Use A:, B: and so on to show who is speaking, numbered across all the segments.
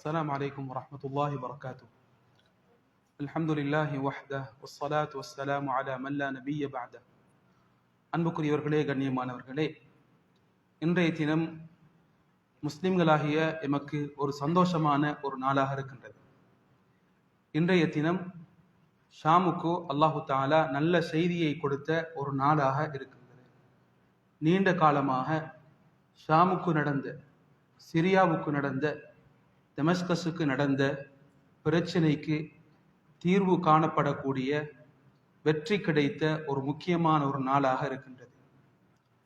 A: السلام عليكم ورحمة الله وبركاته الحمد لله وحده والصلاة والسلام على من لا نبي بعده அன்புக்குரியவர்களே கண்ணியமானவர்களே இன்றைய தினம் முஸ்லிம்களாகிய எமக்கு ஒரு சந்தோஷமான ஒரு நாளாக இருக்கின்றது இன்றைய தினம் ஷாமுக்கு அல்லாஹு தாலா நல்ல செய்தியை கொடுத்த ஒரு நாளாக இருக்கின்றது நீண்ட காலமாக ஷாமுக்கு நடந்த சிரியாவுக்கு நடந்த தெமஸ்கஸுக்கு நடந்த பிரச்சனைக்கு தீர்வு காணப்படக்கூடிய வெற்றி கிடைத்த ஒரு முக்கியமான ஒரு நாளாக இருக்கின்றது.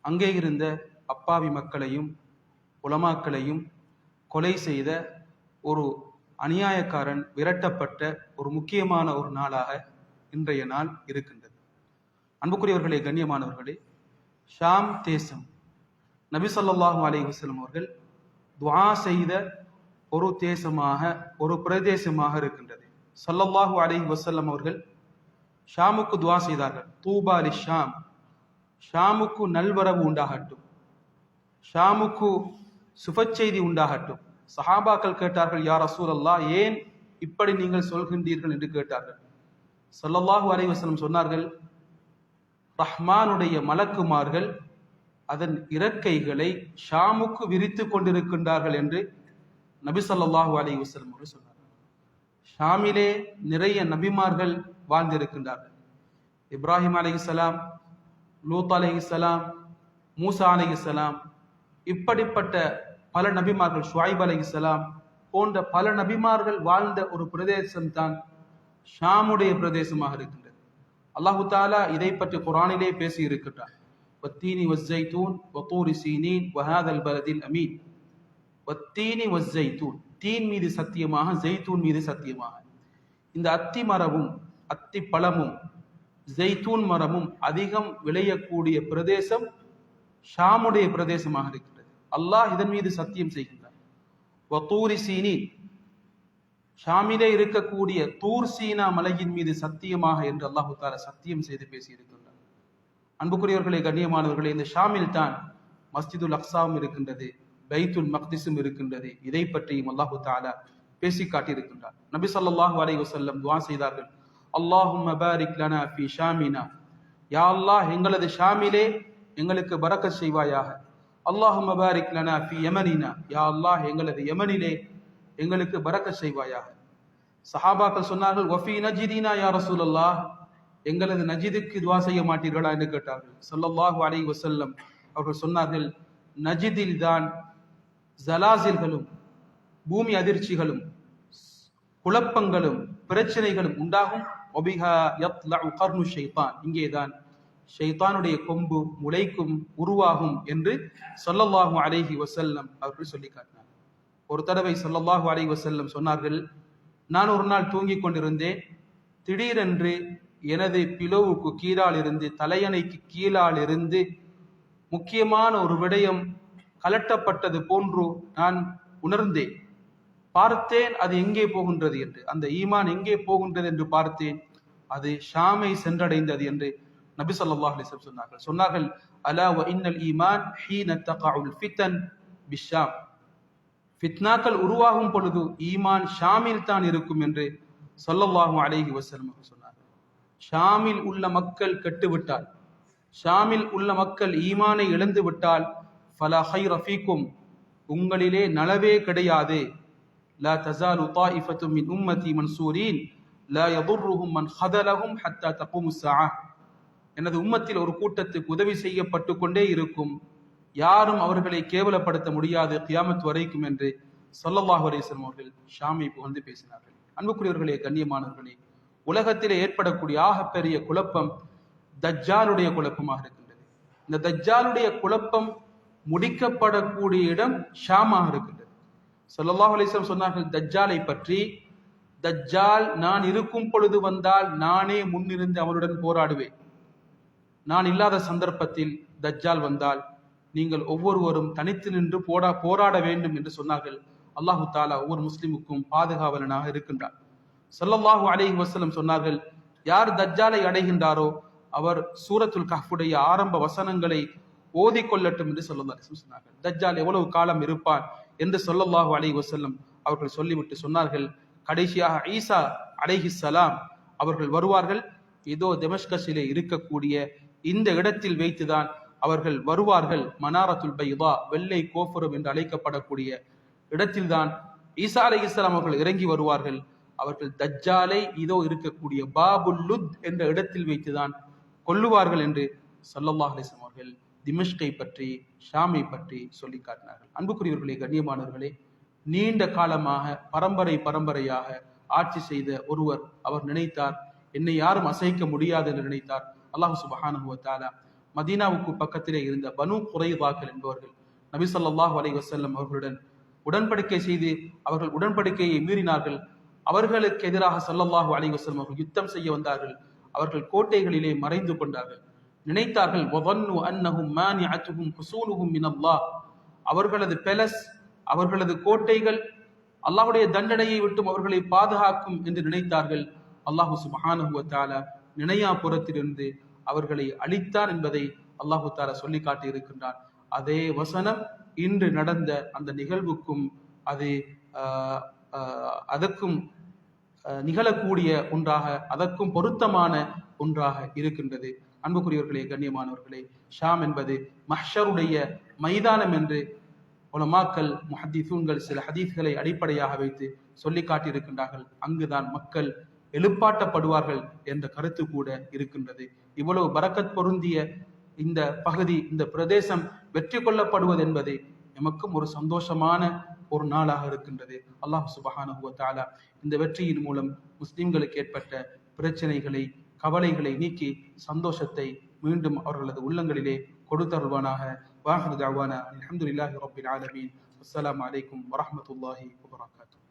A: அங்கே இருந்த அப்பாவி மக்களையும் உலமாக்களையும் கொலை செய்த ஒரு அநியாயக்காரன் விரட்டப்பட்ட ஒரு முக்கியமான ஒரு நாளாக இன்றைய நாள் இருக்கின்றது. அன்புக்குரியவர்களே கண்ணியமானவர்களே ஷாம் தேசம். நபி சொல்லாஹு அலைஹி வஸல்லம் அவர்கள் துவா செய்த ஒரு தேசமாக ஒரு பிரதேசமாக இருக்கின்றது. சல்லல்லாஹு அலி வசல்லம் அவர்கள் ஷாமுக்கு துவா செய்தார்கள். தூபாலி ஷாம். ஷாமுக்கு நல்வரவு உண்டாகட்டும். ஷாமுக்கு சுபச்செய்தி உண்டாகட்டும். சஹாபாக்கள் கேட்டார்கள் யார் ரசூலல்லாஹ் ஏன் இப்படி நீங்கள் சொல்கின்றீர்கள்? என்று கேட்டார்கள். ஸல்லல்லாஹு அலைஹி வஸல்லம் சொன்னார்கள் ரஹ்மானுடைய மலக்குமார்கள் அதன் இறக்கைகளை ஷாமுக்கு விரித்து கொண்டிருக்கின்றார்கள் என்று நபிசல்லாஹு அலி வசலம் அவர்கள் சொன்னார். ஷாமிலே நிறைய நபிமார்கள் வாழ்ந்திருக்கின்றார்கள். இப்ராஹிம் அலைஹிஸ்ஸலாம் லூத் அலைஹிஸ்ஸலாம் மூசா அலைஹிஸ்ஸலாம் இப்படிப்பட்ட பல நபிமார்கள் ஷுவைப் சலாம் போன்ற பல நபிமார்கள் வாழ்ந்த ஒரு பிரதேசம் தான் ஷாமுடைய பிரதேசமாக இருக்கின்றது. அல்லாஹு தாலா இதை பற்றி குரானிலே பேசி இருக்கின்றார் வத்தீனி வஸ்ஸைத்தூன் வத்தூரி சீனீன் வஹாதல் பலதில் அமீன். வத்தீனி ஜெய்தூன் தீன் மீது சத்தியமாக ஜெய்தூன் மீது சத்தியமாக. இந்த அத்தி மரமும் அத்தி பழமும் ஜெய்தூன் மரமும் அதிகம் விளையக்கூடிய பிரதேசம் ஷாமுடைய பிரதேசமாக இருக்கிறது. அல்லாஹ் இதன் மீது சத்தியம் செய்கின்றார் வத்தூரி சீனி ஷாமிலே இருக்கக்கூடிய தூர் சீனா மலையின் மீது சத்தியமாக என்று அல்லாஹு தாலா சத்தியம் செய்து பேசியிருக்கின்றார் அன்புக்குரியவர்களே கண்ணியமானவர்களே இந்த ஷாமில் தான் மஸ்ஜிதுல் அக்சாவும் இருக்கின்றது. பைத்துல் மக்திஸும் இருக்கின்றது. இதை பற்றியும் அல்லாஹு தாலா பேசி காட்டியிருக்கின்றார். நபி சல்லாஹூ அலைஹி வசல்லம் துவா செய்தார்கள். அல்லாஹும்ம மபாரிக் லனா ஃபி ஷாமினா. யா அல்லாஹ் எங்களது ஷாமிலே எங்களுக்கு பறக்க செய்வாயாக. அல்லாஹும்ம மபாரிக் லனா ஃபி யமனினா. யா அல்லாஹ் எங்களது யமனிலே எங்களுக்கு பறக்க செய்வாயாக. சஹாபாக்கள் சொன்னார்கள் வஃபி நஜிதீனா யா ரசூலல்லாஹ். எங்களது நஜிதுக்கு துவா செய்ய மாட்டீர்களா? என்று கேட்டார்கள். ஸல்லல்லாஹு அலைஹி வசல்லம் அவர்கள் சொன்னார்கள் நஜிதில் தான் ஜலாசில்களும் பூமி அதிர்ச்சிகளும் குழப்பங்களும் பிரச்சனைகளும் உண்டாகும். கர்னு இங்கேதான் ஷைத்தானுடைய கொம்பு முளைக்கும் உருவாகும் என்று சொல்லல்லாஹு அலைஹி வசல்லம் அவர்கள் சொல்லி காட்டினார் ஒரு தடவை சொல்லல்லாஹு அலைஹி வசல்லம் சொன்னார்கள் நான் ஒரு நாள் தூங்கிக் கொண்டிருந்தேன். திடீரென்று எனது பிளவுக்கு கீழால் இருந்து தலையணைக்கு கீழால் இருந்து முக்கியமான ஒரு விடயம் கலட்டப்பட்டது போன்று நான் உணர்ந்தேன். பார்த்தேன் அது எங்கே போகின்றது என்று. அந்த ஈமான் எங்கே போகின்றது என்று பார்த்தேன். அது ஷாமை சென்றடைந்தது என்று நபி ஸல்லல்லாஹு அலைஹி சொன்னார்கள். சொன்னார்கள் அலா வ இன்னல் ஈமான் ஹீன தகஉல் ஃபிதன் பிஷாம். ஃபித்னாக்கள் உருவாகும் பொழுது ஈமான் ஷாமில் தான் இருக்கும் என்று சொல்லல்லாஹும் அலேஹி வசலம் சொன்னார்கள். ஷாமில் உள்ள மக்கள் கெட்டுவிட்டால் ஷாமில் உள்ள மக்கள் ஈமானை இழந்து விட்டால் ஃபலா ஹை ரஃபீக்கும் உங்களிலே நலவே கிடையாது லா தஸாலு தாயிஃபத்து மின் உம்மதி மன்சூரீன் லா யதுர்ருஹும் மன் ஹதலஹும் ஹத்தா தப்பும் ஸாஅ எனது உம்மத்தில் ஒரு கூட்டத்துக்கு உதவி செய்யப்பட்டு கொண்டே இருக்கும் யாரும் அவர்களை கேவலப்படுத்த முடியாது கியாமத் வரைக்கும் என்று சொல்லல்லாஹ் அலைஹி அவர்கள் ஷாமை புகழ்ந்து பேசினார்கள் அன்புக்குரியவர்களே கண்ணியமானவர்களே உலகத்திலே ஏற்படக்கூடிய ஆகப்பெரிய குழப்பம் தஜ்ஜாலுடைய குழப்பமாக இருக்கின்றது இந்த தஜ்ஜாலுடைய குழப்பம் முடிக்கப்படக்கூடிய இடம் ஷாமாக இருக்கின்றது. ஸல்லல்லாஹு அலிஸ்லாம் சொன்னார்கள் தஜ்ஜாலை பற்றி தஜ்ஜால் நான் இருக்கும் பொழுது வந்தால் நானே முன்னிருந்து அவனுடன் போராடுவேன். நான் இல்லாத சந்தர்ப்பத்தில் தஜ்ஜால் வந்தால் நீங்கள் ஒவ்வொருவரும் தனித்து நின்று போடா போராட வேண்டும் என்று சொன்னார்கள். அல்லாஹு தாலா ஒவ்வொரு முஸ்லிமுக்கும் பாதுகாவலனாக இருக்கின்றார் சொல்லல்லாஹு அலைஹி வசலம் சொன்னார்கள் யார் தஜ்ஜாலை அடைகின்றாரோ அவர் சூரத்துல் கஹ்ஃபுடைய ஆரம்ப வசனங்களை ஓதிக்கொள்ளட்டும் என்று சொல்லல்லாஹு சொன்னார்கள். தஜ்ஜால் எவ்வளவு காலம் இருப்பான் என்று சொல்லல்லாஹு அலைஹி வசல்லம் அவர்கள் சொல்லிவிட்டு சொன்னார்கள். கடைசியாக ஈசா அலைஹிஸ்ஸலாம் அவர்கள் வருவார்கள். இதோ தெமஸ்கஸிலே இருக்கக்கூடிய இந்த இடத்தில் வைத்துதான் அவர்கள் வருவார்கள். மனாரத்துல் பைதா வெள்ளை கோபுரம் என்று அழைக்கப்படக்கூடிய இடத்தில்தான் ஈசா அலைஹிஸ்ஸலாம் அவர்கள் இறங்கி வருவார்கள். அவர்கள் தஜ்ஜாலை இதோ இருக்கக்கூடிய பாபுல் லுத் என்ற இடத்தில் வைத்துதான் கொல்லுவார்கள் என்று ஸல்லல்லாஹு அலிஸ்லாம் அவர்கள் திமிஷ்கை பற்றி ஷாமை பற்றி சொல்லி காட்டினார்கள். அன்புக்குரியவர்களே கண்ணியமானவர்களே நீண்ட காலமாக பரம்பரை பரம்பரையாக ஆட்சி செய்த ஒருவர் அவர் நினைத்தார் என்னை யாரும் அசைக்க முடியாது என்று நினைத்தார். அல்லாஹ் சுபஹானஹு மதீனாவுக்கு பக்கத்திலே இருந்த பனு குறைவாக்கள் என்பவர்கள் நபி ஸல்லல்லாஹு அலைஹி அவர்களுடன் உடன்படிக்கை செய்து அவர்கள் உடன்படிக்கையை மீறினார்கள். அவர்களுக்கு எதிராக சல்லல்லாஹு அலைஹி அவர்கள் யுத்தம் செய்ய வந்தார்கள். அவர்கள் கோட்டைகளிலே மறைந்து கொண்டார்கள். நினைத்தார்கள். ஒவன்னு அன்னஹும் மானி குசூனுகும் மினல்லா அவர்களது பெலஸ் அவர்களது கோட்டைகள் அல்லாஹுடைய தண்டனையை விட்டும் அவர்களை பாதுகாக்கும் என்று நினைத்தார்கள். அல்லாஹு சுபஹானுவத்தால நினையாபுரத்திலிருந்து அவர்களை அழித்தார் என்பதை அல்லாஹு தாலா சொல்லி காட்டி இருக்கின்றார் அதே வசனம் இன்று நடந்த அந்த நிகழ்வுக்கும் அது அதற்கும் நிகழக்கூடிய ஒன்றாக அதற்கும் பொருத்தமான ஒன்றாக இருக்கின்றது. அன்புக்குரியவர்களே கண்ணியமானவர்களே ஷாம் என்பது மஹ்ஷருடைய மைதானம் என்று உலமாக்கள் முஹத்திசூன்கள் சில ஹதீஸ்களை அடிப்படையாக வைத்து சொல்லி காட்டியிருக்கின்றார்கள். அங்குதான் மக்கள் எழுப்பாட்டப்படுவார்கள் என்ற கருத்து கூட இருக்கின்றது. இவ்வளவு பறக்கத் பொருந்திய இந்த பகுதி இந்த பிரதேசம் வெற்றி கொள்ளப்படுவது என்பது எமக்கும் ஒரு சந்தோஷமான ஒரு நாளாக இருக்கின்றது. அல்லாஹ் சுபஹானஹு தாலா இந்த வெற்றியின் மூலம் முஸ்லிம்களுக்கு ஏற்பட்ட பிரச்சனைகளை கவலைகளை நீக்கி சந்தோஷத்தை மீண்டும் அவர்களது உள்ளங்களிலே கொடுத்தருள்வானாக. வாஹர் தாவானா அலமதுல்லாஹி ரப்பில் ஆலமீன். அஸ்லாம் அலைக்கும் வரமத்துல்லாஹி வபரகாத்துஹு.